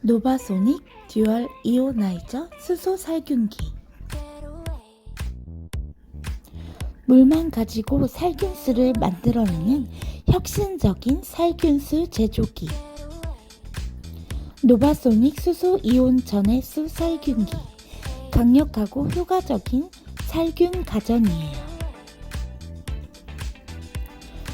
노바소닉 듀얼 이오나이저 수소 살균기. 물만 가지고 살균수를 만들어내는 혁신적인 살균수 제조기. 노바소닉 수소 이온 전해 수 살균기. 강력하고 효과적인 살균 가전이에요.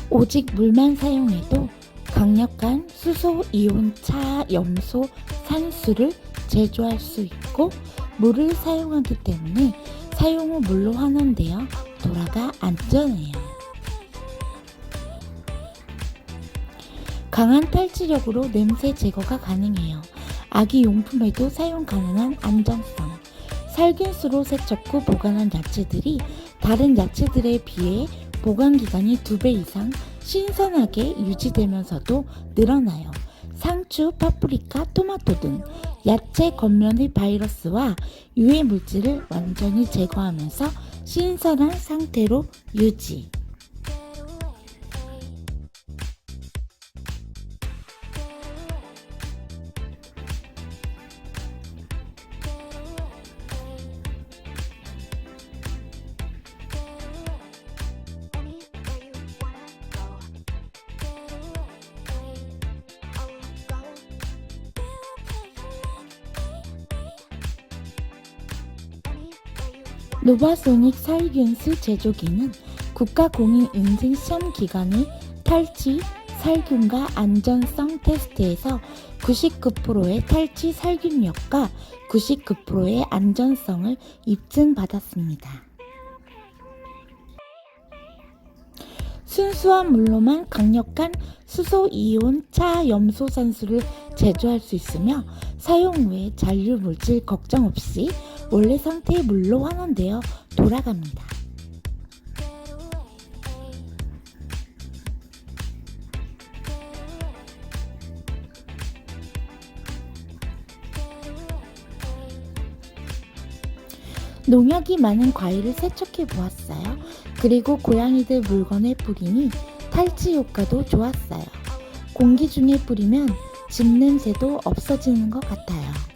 오직 물만 사용해도 강력한 수소 이온 차 염소 산수를 제조할 수 있고 물을 사용하기 때문에 사용 후 물로 환원되어 돌아가 안전해요. 강한 탈취력으로 냄새 제거가 가능해요. 아기 용품에도 사용 가능한 안전성. 살균수로 세척 후 보관한 야채들이 다른 야채들에 비해 보관 기간이 2배 이상 신선하게 유지되면서도 늘어나요. 상추, 파프리카, 토마토 등 야채 겉면의 바이러스와 유해 물질을 완전히 제거하면서 신선한 상태로 유지. 노바소닉 살균수 제조기는 국가 공인 인증 시험 기간의 탈취, 살균과 안전성 테스트에서 99%의 탈취 살균력과 99%의 안전성을 입증받았습니다. 순수한 물로만 강력한 수소 이온 차 염소 산수를 제조할 수 있으며 사용 후에 잔류 물질 걱정 없이 원래 상태의 물로 환원되어 돌아갑니다. 농약이 많은 과일을 세척해 보았어요. 그리고 고양이들 물건에 뿌리니 탈취 효과도 좋았어요. 공기 중에 뿌리면 집 냄새도 없어지는 것 같아요.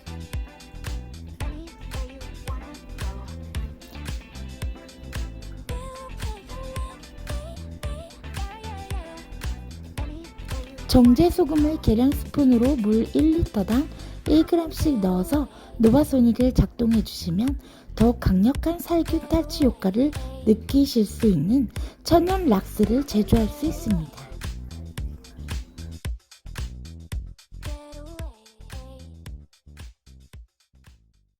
정제 소금을 계량 스푼으로 물 1리터당 1g씩 넣어서 노바소닉을 작동해 주시면 더욱 강력한 살균 탈취 효과를 느끼실 수 있는 천연 락스를 제조할 수 있습니다.